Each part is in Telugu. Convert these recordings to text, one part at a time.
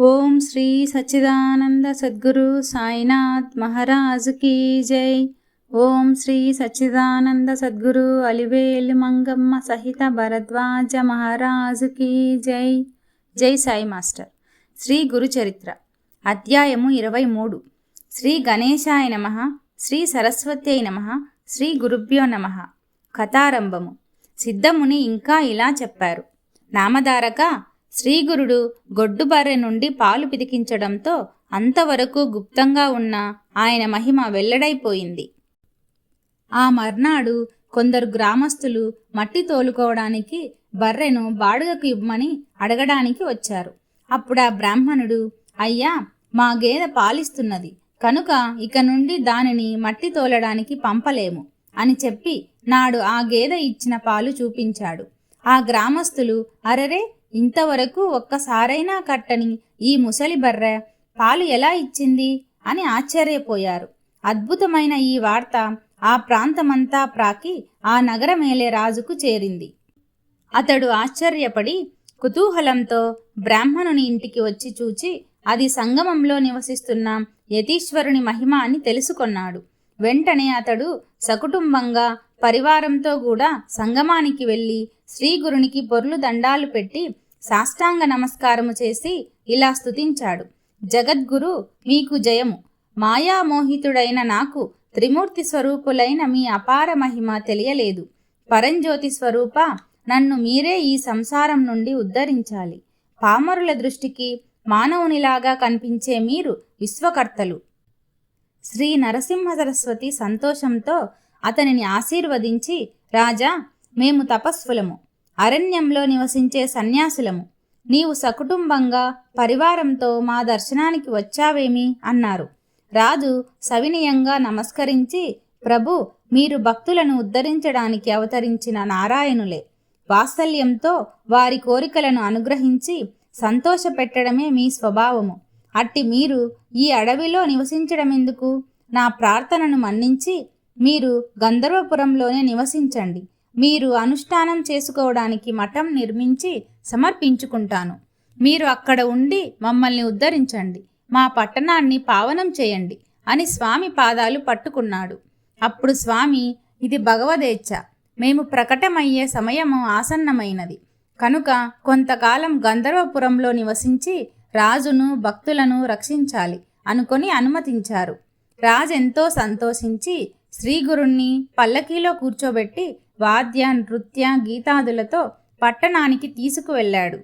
ఓం శ్రీ సచ్చిదానంద సద్గురు సాయినాథ్ మహారాజ్ కీ జై. ఓం శ్రీ సచ్చిదానంద సద్గురు అలివేలు మంగమ్మ సహిత భరద్వాజ మహారాజు కీ జై. జై సాయి మాస్టర్. శ్రీ గురు చరిత్ర అధ్యాయము ఇరవై మూడు. శ్రీ గణేశాయ నమ శ్రీ సరస్వత్యై నమ శ్రీ గురుభ్యో నమ. కథారంభము. సిద్ధముని ఇంకా ఇలా చెప్పారు. నామధారక శ్రీగురుడు గొడ్డుబారె నుండి పాలు పితికించడంతో అంతవరకు గుప్తంగా ఉన్న ఆయన మహిమ వెల్లడైపోయింది. ఆ మర్నాడు కొందరు గ్రామస్తులు మట్టి తోలుకోవడానికి బర్రెను బాడుగకు ఇవ్వమని అడగడానికి వచ్చారు. అప్పుడు ఆ బ్రాహ్మణుడు అయ్యా మా గేదె పాలిస్తున్నది కనుక ఇక నుండి దానిని మట్టి తోలడానికి పంపలేము అని చెప్పి నాడు ఆ గేదె ఇచ్చిన పాలు చూపించాడు. ఆ గ్రామస్తులు అరరే ఇంతవరకు ఒక్కసారైనా కట్టని ఈ ముసలి బర్రె పాలు ఎలా ఇచ్చింది అని ఆశ్చర్యపోయారు. అద్భుతమైన ఈ వార్త ఆ ప్రాంతమంతా ప్రాకి ఆ నగరమేలే రాజుకు చేరింది. అతడు ఆశ్చర్యపడి కుతూహలంతో బ్రాహ్మణుని ఇంటికి వచ్చి చూచి అది సంగమంలో నివసిస్తున్న యతీశ్వరుని మహిమ అని తెలుసుకొన్నాడు. వెంటనే అతడు సకుటుంబంగా పరివారంతో కూడా సంగమానికి వెళ్ళి శ్రీగురునికి పొర్లు దండాలు పెట్టి సాష్టాంగ నమస్కారము చేసి ఇలా స్తుతించాడు. జగద్గురు మీకు జయము. మాయామోహితుడైన నాకు త్రిమూర్తి స్వరూపులైన మీ అపార మహిమ తెలియలేదు. పరంజ్యోతి స్వరూప నన్ను మీరే ఈ సంసారం నుండి ఉద్ధరించాలి. పామరుల దృష్టికి మానవునిలాగా కనిపించే మీరు విశ్వకర్తలు. శ్రీ నరసింహ సరస్వతి సంతోషంతో అతనిని ఆశీర్వదించి రాజా మేము తపస్సులము. అరణ్యంలో నివసించే సన్యాసులము. నీవు సకుటుంబంగా పరివారంతో మా దర్శనానికి వచ్చావేమి? అన్నారు. రాజు సవినయంగా నమస్కరించి ప్రభు మీరు భక్తులను ఉద్ధరించడానికి అవతరించిన నారాయణులే. వాత్సల్యంతో వారి కోరికలను అనుగ్రహించి సంతోషపెట్టడమే మీ స్వభావము. అట్టి మీరు ఈ అడవిలో నివసించడమెందుకు? నా ప్రార్థనను మన్నించి మీరు గంధర్వపురంలోనే నివసించండి. మీరు అనుష్ఠానం చేసుకోవడానికి మఠం నిర్మించి సమర్పించుకుంటాను. మీరు అక్కడ ఉండి మమ్మల్ని ఉద్ధరించండి. మా పట్టణాన్ని పావనం చేయండి అని స్వామి పాదాలు పట్టుకున్నాడు. అప్పుడు స్వామి ఇది భగవదేచ్ఛ. మేము ప్రకటమయ్యే సమయము ఆసన్నమైనది. కనుక కొంతకాలం గంధర్వపురంలో నివసించి రాజును భక్తులను రక్షించాలి అనుకొని అనుమతించారు. రాజెంతో సంతోషించి శ్రీగురుణ్ణి పల్లకీలో కూర్చోబెట్టి వాద్య నృత్య గీతాదులతో పట్టణానికి తీసుకువెళ్ళాడు.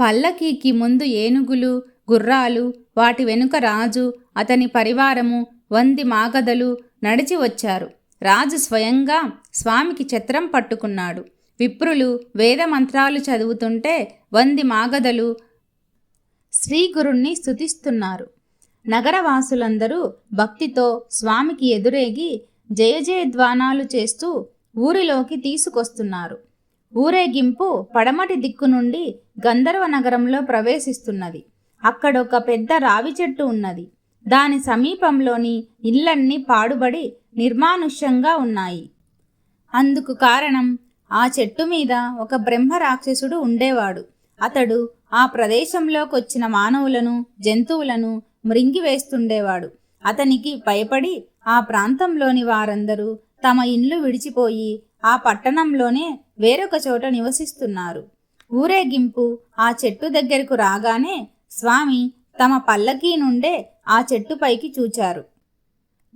పల్లకీకి ముందు ఏనుగులు గుర్రాలు వాటి వెనుక రాజు అతని పరివారము వంది మాగదలు నడిచి వచ్చారు. రాజు స్వయంగా స్వామికి ఛత్రం పట్టుకున్నాడు. విప్రులు వేద మంత్రాలు చదువుతుంటే వంది మాగదలు శ్రీగురుణ్ణి స్తుతిస్తున్నారు. నగరవాసులందరూ భక్తితో స్వామికి ఎదురేగి జయ జయధ్వానాలు చేస్తూ ఊరిలోకి తీసుకొస్తున్నారు. ఊరేగింపు పడమటి దిక్కు నుండి గంధర్వ నగరంలో ప్రవేశిస్తున్నది. అక్కడొక పెద్ద రావి చెట్టు ఉన్నది. దాని సమీపంలోని ఇళ్ళన్నీ పాడుబడి నిర్మానుష్యంగా ఉన్నాయి. అందుకు కారణం ఆ చెట్టు మీద ఒక బ్రహ్మ రాక్షసుడు ఉండేవాడు. అతడు ఆ ప్రదేశంలోకొచ్చిన మానవులను జంతువులను మృంగివేస్తుండేవాడు అతనికి భయపడి ఆ ప్రాంతంలోని వారందరూ తమ ఇండ్లు విడిచిపోయి ఆ పట్టణంలోనే వేరొక చోట నివసిస్తున్నారు. ఊరేగింపు ఆ చెట్టు దగ్గరకు రాగానే స్వామి తమ పల్లకీ నుండే ఆ చెట్టుపైకి చూచారు.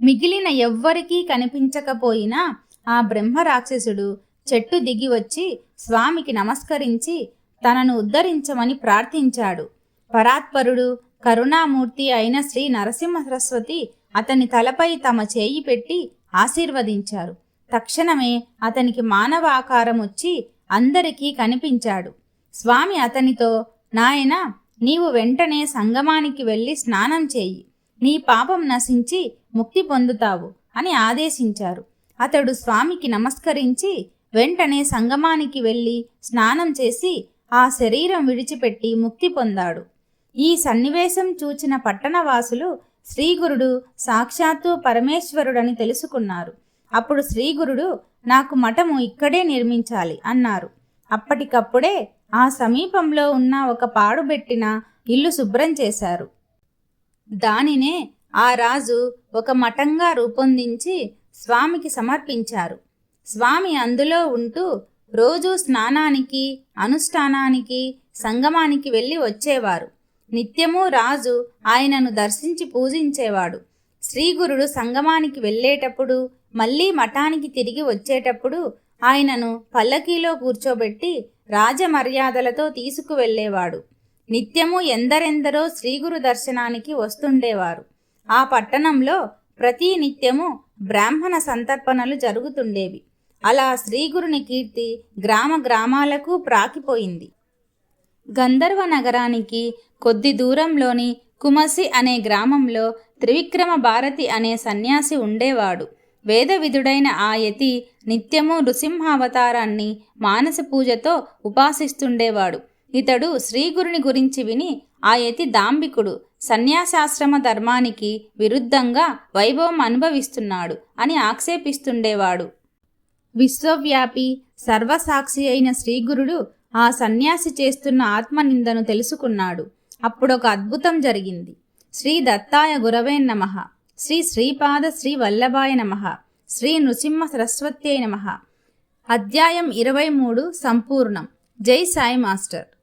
మిగిలిన ఎవ్వరికీ కనిపించకపోయినా ఆ బ్రహ్మ రాక్షసుడు చెట్టు దిగి వచ్చి స్వామికి నమస్కరించి తనను ఉద్ధరించమని ప్రార్థించాడు. పరాత్పరుడు కరుణామూర్తి అయిన శ్రీ నరసింహ సరస్వతి అతని తలపై తమ చేయి పెట్టి ఆశీర్వదించారు. తక్షణమే అతనికి మానవ ఆకారం వచ్చి అందరికీ కనిపించాడు. స్వామి అతనితో నాయన నీవు వెంటనే సంగమానికి వెళ్ళి స్నానం చేయి. నీ పాపం నశించి ముక్తి పొందుతావు అని ఆదేశించారు. అతడు స్వామికి నమస్కరించి వెంటనే సంగమానికి వెళ్ళి స్నానం చేసి ఆ శరీరం విడిచిపెట్టి ముక్తి పొందాడు. ఈ సన్నివేశం చూచిన పట్టణవాసులు శ్రీగురుడు సాక్షాత్తు పరమేశ్వరుడని తెలుసుకున్నారు. అప్పుడు శ్రీగురుడు నాకు మఠము ఇక్కడే నిర్మించాలి అన్నారు. అప్పటికప్పుడే ఆ సమీపంలో ఉన్న ఒక పాడుబెట్టిన ఇల్లు శుభ్రం చేశారు. దానినే ఆ రాజు ఒక మఠంగా రూపొందించి స్వామికి సమర్పించారు. స్వామి అందులో ఉంటూ రోజు స్నానానికి అనుష్ఠానానికి సంగమానికి వెళ్ళి వచ్చేవారు. నిత్యము రాజు ఆయనను దర్శించి పూజించేవాడు. శ్రీగురుడు సంగమానికి వెళ్ళేటప్పుడు మళ్ళీ మఠానికి తిరిగి వచ్చేటప్పుడు ఆయనను పల్లకీలో కూర్చోబెట్టి రాజమర్యాదలతో తీసుకువెళ్ళేవాడు. నిత్యము ఎందరెందరో శ్రీగురు దర్శనానికి వస్తుండేవారు. ఆ పట్టణంలో ప్రతి నిత్యము బ్రాహ్మణ సంతర్పణలు జరుగుతుండేవి. అలా శ్రీగురుని కీర్తి గ్రామ గ్రామాలకు ప్రాకిపోయింది. గంధర్వ నగరానికి కొద్ది దూరంలోని కుమసి అనే గ్రామంలో త్రివిక్రమ భారతి అనే సన్యాసి ఉండేవాడు. వేదవిధుడైన ఆ యతి నిత్యము నృసింహావతారాన్ని మానస పూజతో ఉపాసిస్తుండేవాడు. ఇతడు శ్రీగురుని గురించి విని ఆ యతి దాంబికుడు సన్యాసాశ్రమ ధర్మానికి విరుద్ధంగా వైభవం అనుభవిస్తున్నాడు అని ఆక్షేపిస్తుండేవాడు. విశ్వవ్యాపి సర్వసాక్షి అయిన శ్రీగురుడు ఆ సన్యాసి చేస్తున్న ఆత్మనిందను తెలుసుకున్నాడు. అప్పుడొక అద్భుతం జరిగింది. శ్రీ దత్తాయ గురవే నమ. శ్రీ శ్రీపాద శ్రీ వల్లభాయ నమ. శ్రీ నృసింహ సరస్వత్యై నమ. అధ్యాయం ఇరవై మూడు సంపూర్ణం. జై సాయి మాస్టర్.